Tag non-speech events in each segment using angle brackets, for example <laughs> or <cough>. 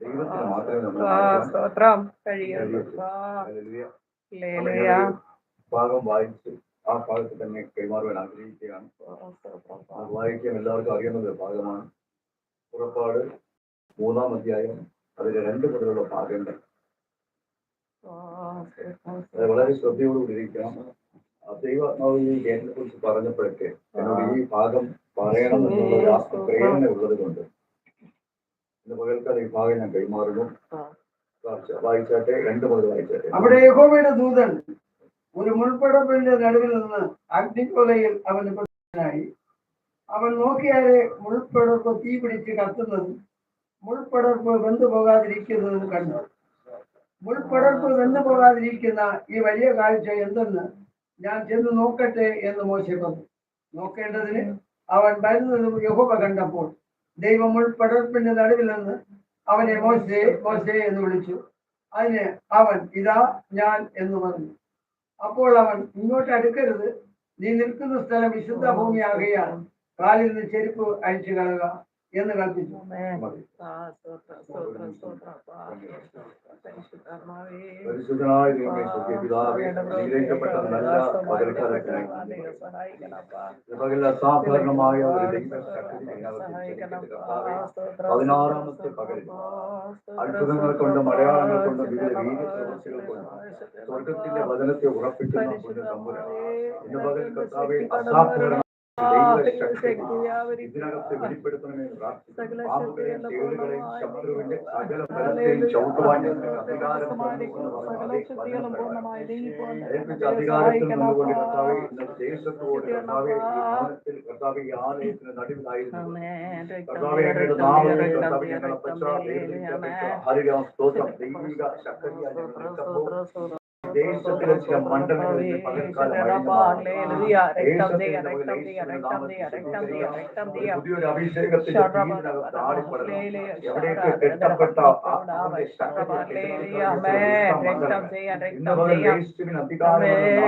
ദൈവത്തിന് മാത്രമേ. ഭാഗം വായിച്ച് ആ ഭാഗത്ത് തന്നെ കൈമാറുവാൻ ആഗ്രഹിക്കുകയാണ്. വായിക്കാൻ എല്ലാവർക്കും അറിയുന്നത് ഭാഗമാണ് പുറപ്പാട് മൂന്നാം അധ്യായം അതിലെ രണ്ട് മുതലുള്ള ഭാഗങ്ങൾ വളരെ ശ്രദ്ധയോടുകൂടി ഇരിക്കണം. ആ ദൈവാത്മാവ് ഈ ഗേറ്റിനെ കുറിച്ച് പറഞ്ഞപ്പോഴൊക്കെ എന്നോട് ഈ ഭാഗം പറയണം <laughs> എന്നുള്ള പ്രേരണ ഉള്ളത് കൊണ്ട് ഇന്ന് പകൽക്കാലം ഈ ഭാഗം ഞാൻ കൈമാറുന്നു. വായിച്ചാട്ടെ രണ്ട് മുതൽ വായിച്ചാട്ടെ. അവിടെ യഹോവയുടെ ദൂതൻ ഒരു മുൾപ്പടപ്പിന്റെ നടുവിൽ നിന്ന് അഗ്നിക്കൊലയിൽ അവന് പ്രത്യക്ഷനായി അവൻ നോക്കിയാലെ മുൾപ്പടർപ്പ് തീ പിടിച്ച് കത്തുന്നതും മുൾപ്പടർപ്പ് വെന്തു പോകാതിരിക്കുന്നതും കണ്ടു. മുൾപ്പടർപ്പ് വെന്തു പോകാതിരിക്കുന്ന ഈ വലിയ കാഴ്ച എന്തെന്ന് ഞാൻ ചെന്ന് നോക്കട്ടെ എന്ന് മോശം പറഞ്ഞു. നോക്കേണ്ടതിന് അവൻ വരുന്നതും യഹോവ കണ്ടപ്പോൾ ദൈവം മുൾപ്പടർപ്പിന്റെ നടുവിൽ നിന്ന് അവനെ മോശേ മോശേ എന്ന് വിളിച്ചു. അതിന് അവൻ ഇതാ ഞാൻ എന്ന് പറഞ്ഞു. അപ്പോൾ അവൻ ഇങ്ങോട്ട് അടുക്കരുത്. നീ നിൽക്കുന്ന സ്ഥലം വിശുദ്ധ ഭൂമിയാകുകയാണ് കാലിൽ നിന്ന് ചെരുപ്പ് അഴിച്ചു കളയുക. എന്ന് കൽപ്പിച്ചു. പരിശുദ്ധനായ അനുഗ്രഹിക്കപ്പെട്ട നല്ല പകൽക്കാലത്തിനായി അസാധാരണമായ ഒരു പതിനാറാമത്തെ പകലിൽ അത്ഭുതങ്ങൾ കൊണ്ട് മലയാളങ്ങൾ കൊണ്ട് വിവിധ വീര്യപ്രവൃത്തികൾ കൊണ്ട് സ്വർഗത്തിന്റെ വചനത്തെ ഉറപ്പിക്കുന്ന പുണ്യ തമ്പുരാൻ. ഇന്ന് പകൽ കർത്താവെ അസാധാരണ ഇതിനകത്ത് ശത്രുവിന്റെ സകല ബലത്തെയും ചവിട്ടുവാൻ ഏൽപ്പിച്ച അധികാരത്തിൽ നിന്നുകൊണ്ട് കർത്താവെ ഇന്നത്തെ ദേശത്തോട് കർത്താവെ ഈ ഭവനത്തിൽ കർത്താവെ ഈ ആലയത്തിന് നടുവിലായിരുന്നു. കർത്താവെ അങ്ങയുടെ നാമത്തിൽ കർത്താവെ ഞങ്ങളെ പശ്ചാത്തലത്തിൽ ഹരിയാ സ്തോത്രം ദൈവിക ശക്തി ദേശത്തിലെ ചില മണ്ഡലങ്ങളിൽ പകൽക്കാലം പുതിയൊരു അഭിഷേകത്തിന്റെ തീരിനകത്ത് ആടിപ്പെടണം എവിടെയൊക്കെ കെട്ടപ്പെട്ട ആത്മാവിന്റെ ശക്തിയെ ഇന്ന് പകൽ യേശുവിന് അധികാരമുള്ള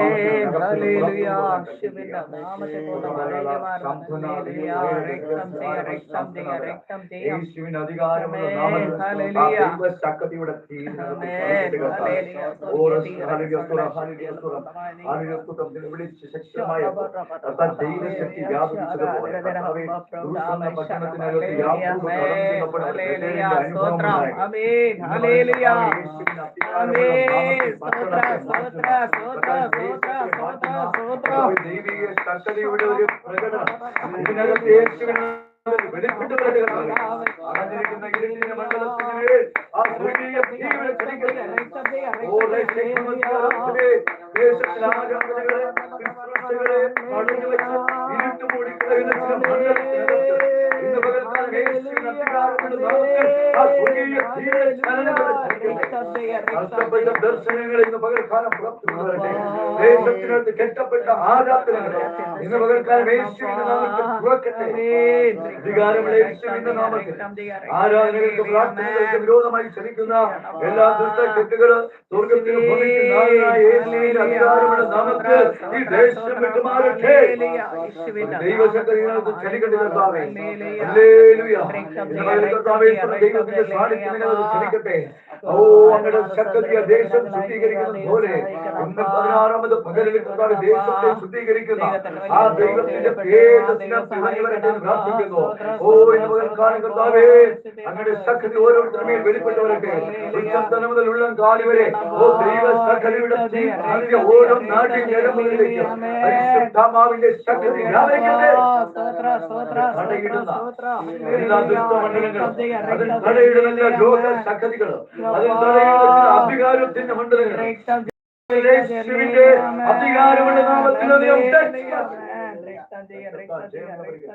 യേശുവിന് അധികാരമുള്ള നാമത്തിൽ ആ ദൈവശക്തിയുടെ തീരിനകത്ത് വിളിച്ച് ശക്തമായ കർത്താൻ ദൈവശക്തി വ്യാപിച്ചതുപോലെ കർത്താവേ, ദൂഷണ ഭക്ഷണത്തിനകത്ത് യാതൊരു കടന്നു ചെന്നപ്പോൾ അനുഭവം ഉണ്ടായി. യേശുവിന് അധികാരമുള്ള നാമത്തിൽ കർത്താവേ, ദൈവിക ശക്തിയുടെ ഒരു പ്രകടനം ഇതിനകത്ത് യേശുവിന് വെളിപ്പെട്ടു വരികയാണ്. അടഞ്ഞിരിക്കുന്ന ഇരുട്ടിന്റെ മണ്ഡലത്തിനുമേൽ ആ സ്വർഗീയ തീയുടെ ചലിക്കട്ടെ. ഓ, രക്ഷകനേ, ദേശത്തിലെ ആരാധനകളെ, ക്രിസ്തുമസുകളെ തടഞ്ഞു വെച്ച് ഇരുട്ട് മൂടിക്കളയുന്ന ചില മണ്ഡലത്തിനകത്ത് ദർശനങ്ങളെ ഇന്ന് പകൽക്കാലം പുറത്തു കൊണ്ടുവരട്ടെ ദേശത്തിനകത്ത് കെട്ടപ്പെട്ട ആരാധനകളെ ഇന്ന് പകൽക്കാലം യേശുവിന്റെ നാമത്തിൽ തുറക്കട്ടെ അധികാരമുള്ള യേശുവിന്റെ നാമത്തിൽ ആരാധനകൾക്ക് പ്രാർത്ഥനകൾക്ക് വിരോധമായി ചലിക്കുന്ന എല്ലാ ദുഷ്ടക്കെട്ടുകൾ സ്വർഗത്തിൽ യേശുവിന്റെ അധികാരമുള്ള നാമത്തിൽ ഈ ദേശം വിട്ടുമാറട്ടെ. ദൈവശക്തികൾക്ക് ചലിക്കട്ടെ കർത്താവേ. ദൈവത്തിന്റെ ചലിക്കട്ടെ ഓ അങ്ങയുടെ ശക്തിയ ദേശം ശുദ്ധീകരിക്കുന്നത് പോലെ ഇന്ന് പതിനാറാമത് പകലിൽ കർത്താവ് ദേശത്തെ ശുദ്ധീകരിക്കുന്ന ആ ദൈവത്തിന്റെ പ്രാർത്ഥിക്കുന്നു. ഓ കർത്താവേ അങ്ങയുടെ ശക്തി ഓരോരുത്തരുടെ മേൽ വെളിപ്പെട്ടു വരട്ടെ മുതൽ ഉള്ളം കാലി വരെ ഓ ദൈവ സകലയുടെ അതിന്റെ ഓരോ നാട്ടിൽ ഞരമ്പുകളിലേക്ക് പരിശുദ്ധാത്മാവിന്റെ ശക്തി എല്ലാ ദുഷ്ടമണ്ഡലങ്ങളും അതിൽ തടയിടുന്ന ലോക ശക്തികളും അതിൽ തടയിടുന്ന അധികാരത്തിന്റെ അധികാരമുള്ള നാമത്തിൽ അത് ഉണ്ടെങ്കിൽ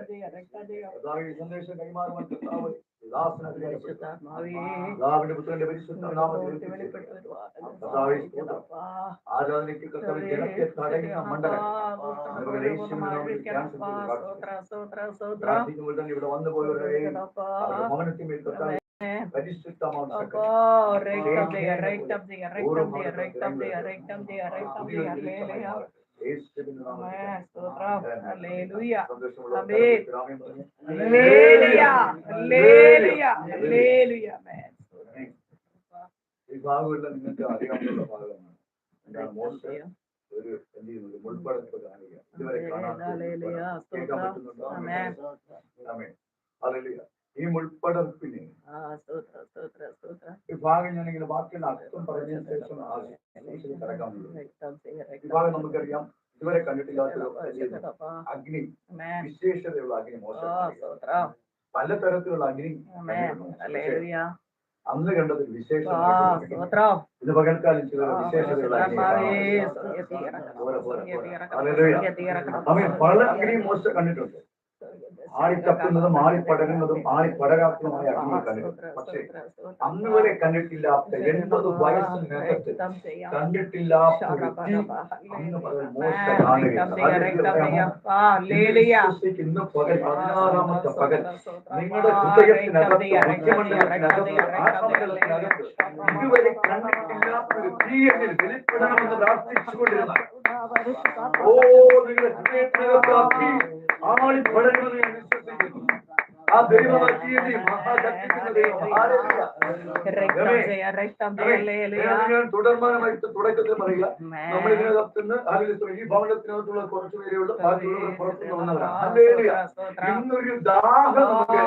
കർത്താവേ, ഈ സന്ദേശം കൈമാറുവാൻ കർത്താവ് ദാസനെ അധികാരപ്പെടുത്തുന്നു. പിതാവിന്റെ പുത്രന്റെ പരിശുദ്ധ നാമത്തിൽ കർത്താവേ, സ്തോത്രം. ആരാധനയ്ക്ക് കർത്താവ് ജനത്തെ തടയുന്ന മണ്ഡലം അതുപോലെ യേശുവിന്റെ നാമത്തിൽ ക്യാൻസൽ ചെയ്ത് പ്രാർത്ഥിക്കുന്നു. പ്രാർത്ഥിക്കുമ്പോൾ തന്നെ ഇവിടെ വന്നു പോയവരെയും അവരുടെ ഭവനത്തിന്മേൽ കർത്താവേ പരിശുദ്ധമാം ശക്തി. യേശുവിന്റെ നാമത്തിൽ ആമേൻ. സ്തോത്രം. ഹല്ലേലൂയ. സന്തോഷമുള്ള ആമേൻ. ആമേൻ പറഞ്ഞേ. ഹല്ലേലൂയ. ഹല്ലേലൂയ. ഹല്ലേലൂയ. ആമേൻ. ഈ ഭാഗമെല്ലാം നിങ്ങൾക്ക് അറിയാവുന്ന ഭാഗമാണ് എന്താണ് മോശ ഒരു എന്ത് ചെയ്യുന്നു ഒരു മുൾപ്പടപ്പ് കാണുക ഇതുവരെ കാണാൻ ഹല്ലേലൂയ. കേൾക്കാൻ സ്തോത്രം. പറ്റുന്നുണ്ടോ ആമേൻ. ആമേൻ. ഹല്ലേലൂയ. ഈ മുൾപ്പടപ്പിന് വിഭാഗം ഞാനിങ്ങനെ ബാക്കിയുള്ള അർത്ഥം പറഞ്ഞതിന് ശേഷം കടക്കാൻ പോകുന്നു. രക്തം ചെയ്യ, ഈ രക്തം ഭാഗം നമുക്കറിയാം ഇതുവരെ കണ്ടിട്ടില്ലാത്ത? അഗ്നി. വിശേഷതയുള്ള അഗ്നി മോശം. പലതരത്തിലുള്ള അഗ്നി. അന്ന് കണ്ടത് വിശേഷം. ഇത് പകൽക്കാലം ചില വിശേഷതയുള്ള പല അഗ്നി മോശം കണ്ടിട്ടുണ്ട്. ആളിക്കത്തുന്നതും ആടിപ്പടരുന്നതും ആടിപ്പടരാത്തതുമായ അഗ്നി കണ്ടിട്ടുണ്ട്. പക്ഷേ അന്ന് വരെ കണ്ടിട്ടില്ലാത്ത എൺപത് വയസ്സിനകത്ത് കണ്ടിട്ടില്ലാത്ത ഒരു തീ അന്ന് പകൽ മോശ കാണുകയാണ് വിശ്വസിക്ക് ഇന്ന് പകൽ പതിനാറാമത്തെ പകൽ നിങ്ങളുടെ ഹൃദയത്തിനകത്ത് ആത്മമണ്ഡലത്തിനകത്ത് ഇതുവരെ കണ്ടിട്ടില്ലാത്ത ഒരു തീ എന്നിൽ വെളിപ്പെടണമെന്ന് പ്രാർത്ഥിച്ചുകൊണ്ടിരുന്ന ഓ നിങ്ങളുടെ ഹൃദയത്തിനകത്ത് ആ തീ ആളി പടരുമെന്ന് ഞാൻ വിശ്വസിക്കുന്നു ആ ദൈവമത്തിയെ മഹാശക്തിക്കുന്ന ദൈവം തുടർമാനമായിട്ട് തുടക്കത്തിൽ പറയുക. നമ്മൾ ഇതിനകത്ത് നിന്ന് ആലോചിച്ചു ഈ ഭവനത്തിനകത്തുള്ള കുറച്ചു പേരെയുള്ള ബാക്കിയുള്ളവർ പുറത്തുനിന്ന് വന്നവരാണ്. ഹല്ലേലൂയ. ഇന്നൊരു ദാഹം നമുക്ക്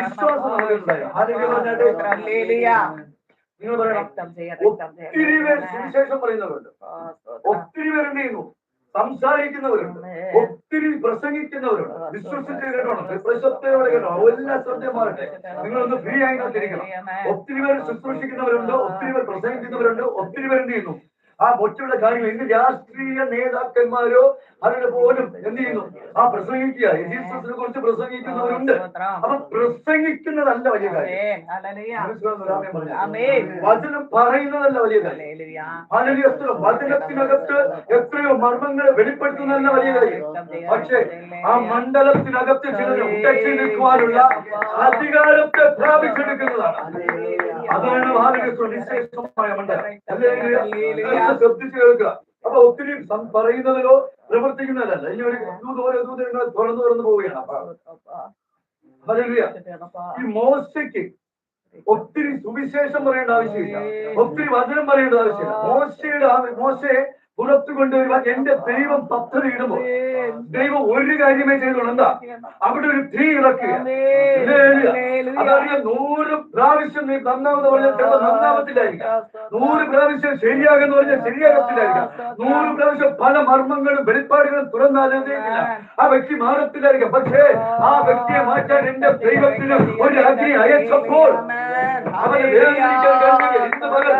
വിശ്വാസം നമുക്കുണ്ടായി. ഹല്ലേലൂയ. നിങ്ങൾ പറയണം. ഒത്തിരി പേർ സുവിശേഷം പറയുന്നവരുണ്ട്. ഒത്തിരി പേര് എന്ത് ചെയ്യുന്നു? സംസാരിക്കുന്നവരുണ്ട്. ഒത്തിരി പ്രസംഗിക്കുന്നവരുണ്ട്. വിശ്വസിച്ച് കേട്ടോണം പ്രശസ്തയോടെ കേട്ടോ എല്ലാ ശ്രദ്ധയും മാറട്ടെ. നിങ്ങളൊന്ന് ഫ്രീ ആയി നോക്കിയിരിക്കണം ഒത്തിരി പേർ ശുശ്രൂഷിക്കുന്നവരുണ്ട്. ഒത്തിരി പേർ പ്രസംഗിക്കുന്നവരുണ്ട്. ഒത്തിരി പേര് എന്ത് ചെയ്യുന്നു? ആ ഒറ്റയുള്ള കാര്യം ഇന്ന് രാഷ്ട്രീയ നേതാക്കന്മാരോ അവരുടെ പോലും എന്ത് ചെയ്യുന്നു? ആ പ്രസംഗിക്കുക. യേശുസിനെ കുറിച്ച് പ്രസംഗിക്കുന്നവരുണ്ട്. അപ്പൊ പ്രസംഗിക്കുന്നതല്ല വലിയ കാര്യം. വചനം പറയുന്നതല്ല വലിയ കാര്യം. വചനത്തിനകത്ത് എത്രയോ മർമ്മങ്ങളെ വെളിപ്പെടുത്തുന്നതല്ല വലിയ കാര്യം. പക്ഷേ ആ മണ്ഡലത്തിനകത്ത് ചിലർ ഉടച്ചു നിൽക്കുവാനുള്ള അധികാരത്തെ പ്രാപിച്ചെടുക്കുന്നതാണ്. അതാണ് മണ്ഡലം ശ്രദ്ധിച്ചു കേൾക്കുക. അപ്പൊ ഒത്തിരി പറയുന്നതിലോ പ്രവർത്തിക്കുന്നതല്ല ഇനി ഒരു ദൂത് ഓരോ ദൂത് നിങ്ങൾ തുറന്നു തുറന്നു പോവുകയാണ്. ഈ മോശയ്ക്ക് ഒത്തിരി സുവിശേഷം പറയേണ്ട ആവശ്യമില്ല. ഒത്തിരി വചനം പറയേണ്ട ആവശ്യമില്ല. മോശയുടെ മോശയെ പുറത്തു കൊണ്ടുവരുവാൻ എന്റെ ദൈവം പദ്ധതി ഇടുമ്പോൾ ദൈവം ഒരു കാര്യമേ ചെയ്തോളൂ എന്താ അവിടെ ഒരു തീ ഇറക്കുക. അതറിയാം നൂറ് പ്രാവശ്യം നീ നന്നാമെന്ന് പറഞ്ഞാൽ ചിലപ്പോൾ നന്നാവത്തില്ലായിരിക്കാം. നൂറ് പ്രാവശ്യം ശരിയാകുന്നു പറഞ്ഞാൽ ശരിയാകത്തില്ലായിരിക്കാം. നൂറ് പ്രാവശ്യം പല മർമ്മങ്ങളും വെളിപ്പാടുകളും തുറന്നാലോചിക്കില്ല ആ വ്യക്തി മാറത്തില്ലായിരിക്കാം. പക്ഷേ ആ വ്യക്തിയെ മാറ്റാൻ എന്റെ ദൈവത്തിന് ഒരു അഗ്നി അയച്ചപ്പോൾ അവന് വേദനിക്കാൻ പകൽ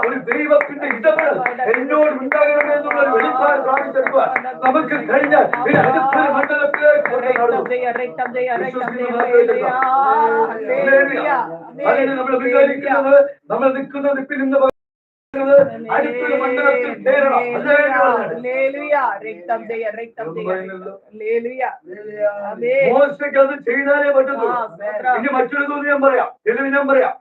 ഒരു ദൈവത്തിന്റെ ഇടപെടൽ എന്നോട് ഉണ്ടാകണമേ എന്നുള്ള ഒരു വെളിപ്പാട് പ്രാപിച്ചെടുക്കുക നമുക്ക് കഴിഞ്ഞാൽ പിന്നെ അടുത്ത മണ്ഡലത്തിലേക്ക് നമ്മൾ വിചാരിക്കുന്നത് നമ്മൾ നിൽക്കുന്ന നിപ്പിൽ നിന്ന് അടുത്തൊരു മണ്ഡലത്തിൽ കയറണം മോശയ്ക്ക് അത് ചെയ്താലേ പറ്റുള്ളൂ ഇനി മറ്റൊരു തോന്നി ഞാൻ പറയാം. തെളിവ് ഞാൻ പറയാം.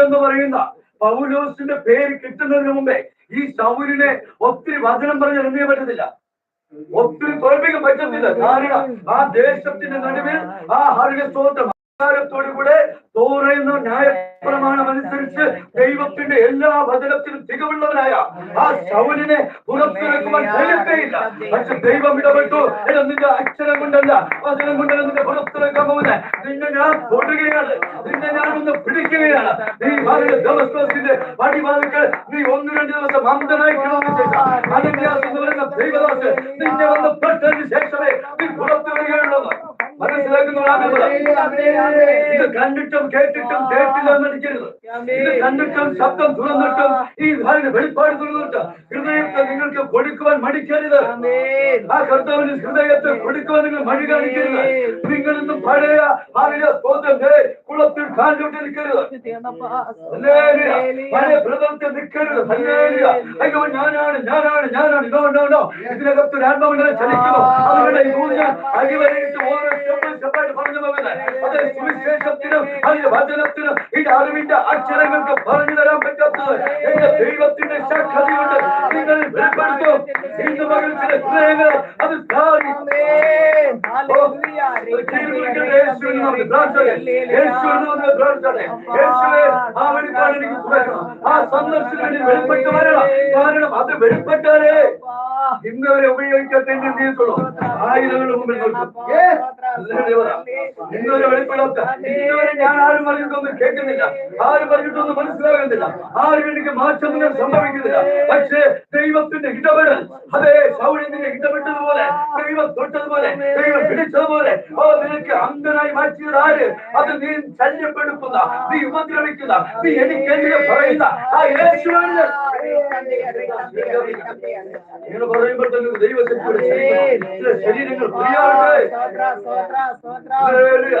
എന്ന് പറയുന്ന പൗലോസിന്റെ പേര് കിട്ടുന്നതിന് മുമ്പേ ഈ ശൗലിനെ ഒത്തിരി വചനം പറഞ്ഞ് എറിയാൻ പറ്റത്തില്ല. ഒത്തിരി തോൽപ്പിക്കാൻ പറ്റത്തില്ല. കാരണം ആ ദേശത്തിന്റെ നടുവിൽ ആ ഹരിക സ്തോത്രം കൂടെ ന്യായ ന്യായപ്രമാണം അനുസരിച്ച് ദൈവത്തിന്റെ എല്ലാ വചനത്തിലും തികവുള്ളവനായ ആ ശൗലിനെ പുറത്തിറക്കുവാൻ കഴിയത്തേയില്ല പക്ഷെ ദൈവം ഇടപെട്ടു. നിന്റെ അക്ഷരം കൊണ്ടല്ല വചനം കൊണ്ടല്ല നിന്റെ പുറത്തിറക്കാൻ പോകുന്നത് നിന്നെ ഞാൻ തൊടുകയാണ്. നിന്നെ ഞാൻ ഒന്ന് പിടിക്കുകയാണ്. നീ ഭാര്യ ദമസ്കോസിന്റെ പടിവാതിക്കൽ നീ ഒന്ന് രണ്ട് ദിവസം അന്ധനായി കിടന്ന. ശേഷം അനന്യാസ് എന്ന് ദൈവദാസ് നിന്നെ വന്ന് ശേഷമേ നീ പുറത്തു വരികയുള്ളത് മനസ്സിലാക്കുന്ന ഇത് കണ്ടിട്ടും കേട്ടിട്ടും കേട്ടില്ല എന്നടിക്കരുത് ഇത് കണ്ടിട്ടും ശബ്ദം തുറന്നിട്ടും ഈ വെളിപ്പാട് തുറന്നിട്ട് ഹൃദയത്തെ നിങ്ങൾക്ക് കൊടുക്കുവാൻ മടിക്കരുത്. ആ കർത്താവിന് ഹൃദയത്തെ കൊടുക്കുവാൻ നിങ്ങൾ മടി കാണിക്കരുത്. നിങ്ങൾ ഇന്ന് പഴയ ഭാര്യ സ്തോത്രത്തെ കാലിലോട്ട് നിൽക്കരുത്. പ്രതലത്തിൽ നിൽക്കരുത്. അയ്യോ ഞാനാണ് ഞാനാണ് ഞാനാണ്. ഇതോ ഉണ്ടോ ഉണ്ടോ ഇതിനകത്ത് ഒരു ആത്മാവിനെ ചലിക്കുന്നു ഞാൻ അടിവരയിട്ട് ഓരോ സ്റ്റെപ്പ് സ്റ്റെപ്പായിട്ട് പറഞ്ഞു പോകുന്നത്. അത് സുവിശേഷത്തിനും അതിന്റെ വചനത്തിനും ഈ അറിവിന്റെ അക്ഷരങ്ങൾക്ക് പറഞ്ഞു തരാൻ പറ്റാത്തത്. എന്റെ ദൈവത്തിന്റെ ശക്തി കൊണ്ട് നിങ്ങൾ വെളിപ്പെടുത്തും. ഇന്ന് മകൾ ചില ഹൃദയങ്ങൾ അത് സ്ഥാപിക്കും വെളിപ്പെട്ട് വരണം കാരണം അത് വെളിപ്പെട്ടാലേ ഇന്ന് വരെ ഉപയോഗിക്കാത്ത എന്ത് ചെയ്യത്തുള്ളൂ ആയിരങ്ങളുടെ മുമ്പിൽ നിർത്തും Yes. വെളിപ്പെടുത്ത. ഇന്ന് വരെ വെളിപ്പെടാത്ത ഇന്നുവരെ ഞാൻ ആരും പറഞ്ഞിട്ടൊന്നും കേൾക്കുന്നില്ല. ആരും പറഞ്ഞിട്ടൊന്നും മനസ്സിലാകുന്നില്ല. ആരും എനിക്ക് മാറ്റങ്ങൾ സംഭവിക്കുന്നില്ല. പക്ഷേ ദൈവത്തിന്റെ ഇടപെടൽ അതെ സൗര്യത്തിന്റെ ഇടപെട്ടതുപോലെ ദൈവം തൊട്ടതുപോലെ ദൈവം പിടിച്ചതുപോലെ ഓ നിനക്ക് അന്ധനായി മാറ്റിയത് ആര്? അത് നീ ശല്യപ്പെടുത്തുന്ന നീ ഉപദ്രവിക്കുന്ന നീ എനിക്കെതിരെ പറയുന്ന ആ യേശുവാണ് ഇങ്ങനെ പറയുമ്പോൾ തന്നെ ദൈവത്തെ ശരീരങ്ങൾ പ്രിയാവട്ടെ ഹല്ലേലൂയ.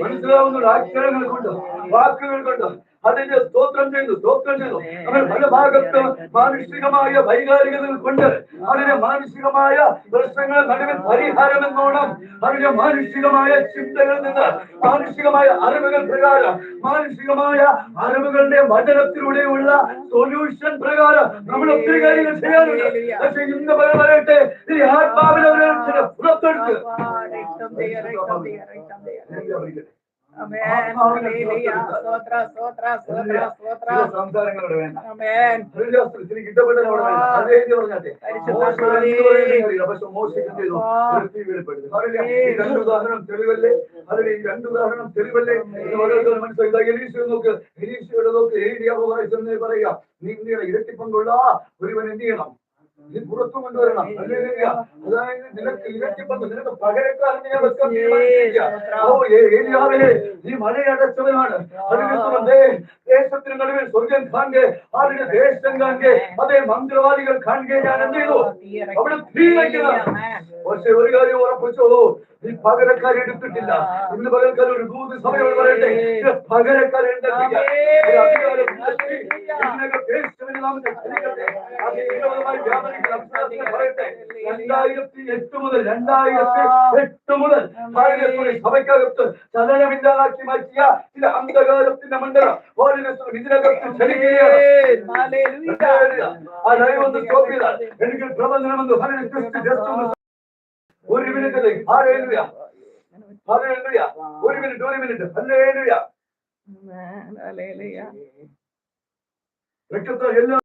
മനസ്സിലാവുന്ന അക്ഷരങ്ങൾ കൊണ്ട് വാക്കുകൾ കൊണ്ട് അതിന്റെ സ്തോത്രം ചെയ്തു സ്തോത്രം ചെയ്തു. നമ്മൾ പല ഭാഗത്ത് മാനുഷികമായ വൈകാരികതകൾ കൊണ്ട് അതിന്റെ മാനുഷികമായ പ്രശ്നങ്ങൾ നടുവിൽ പരിഹാരം എന്നോണം അതിന്റെ മാനുഷികമായ ചിന്തകളിൽ നിന്ന് മാനുഷികമായ അറിവുകൾ പ്രകാരം മാനുഷികമായ അറിവുകളുടെ വചനത്തിലൂടെയുള്ള സൊല്യൂഷൻ പ്രകാരം നമ്മൾ ഒത്തിരി കാര്യങ്ങൾ ചെയ്യാറുണ്ട്. പക്ഷെ ഇന്ന് പറയട്ടെ ഈ ആത്മാവിനെ പുറത്തെടുത്ത്. സംസാരങ്ങളുടെ വേണ്ട. രണ്ട് ഉദാഹരണം തെളിവല്ലേ? അതിൽ ഈ രണ്ട് ഉദാഹരണം തെളിവല്ലേ? ഓരോരുത്തരും മനസ്സിലാക്കി ഇതാ നോക്ക്. എലീശയുടെ നോക്ക്. വായിച്ചെന്ന് പറയുക. നീ എന്ത് ചെയ്യണം ഇരട്ടിപ്പങ്കുള്ള ഒരുവൻ എന്ത് ചെയ്യണം? പുറത്തു കൊണ്ടുവരണം ഹല്ലേലൂയ. അതായത് നിനക്ക് ഇരട്ടിപ്പങ്ക് നിനക്ക് പകരക്കാരനെ ഞാൻ വെക്കാൻ തീരുമാനിച്ചിരിക്കുക. ഓ ഏ- ഏലിയാവേ നീ മലയടച്ചവനാണ് അതിന് ദേ ദേശത്തിന് നടുവിൽ സ്വർഗം കാണുക അതിന് ദേശം കാണുക അതേ മന്ത്രവാദികൾ കാണുക ഞാൻ എന്ത് ചെയ്തു അവിടെ തീ വയ്ക്കണം പക്ഷെ ഒരു കാര്യം ഉറപ്പിച്ചോളൂ. നീ പകരക്കാരെ എടുത്തിട്ടില്ല. ഇന്ന് പകരക്കാർ ഒരു ദൂത് സമയം പറയട്ടെ. പകരക്കാരെ രണ്ടായിരത്തി എട്ട് മുതൽ രണ്ടായിരത്തി എട്ട് മുതൽ സഭയ്ക്കകത്ത് ചലനമില്ലാതാക്കി മാറ്റിയ ചില അന്ധകാരത്തിന്റെ മണ്ഡലം ഇതിനകത്ത് ക്ഷണിക്കുകയാണ്. എനിക്ക് പ്രബന്ധനമെന്ന് പറഞ്ഞ് ജസ്റ്റ് ജസ്റ്റ് ഒന്ന് ഒരു മിനിറ്റ് ഹാലേലുയ ഹാലേലുയ ഒരു മിനിറ്റ് ഒരു മിനിറ്റ് ഹല്ലേലൂയ രക്തത്താൽ എല്ലാ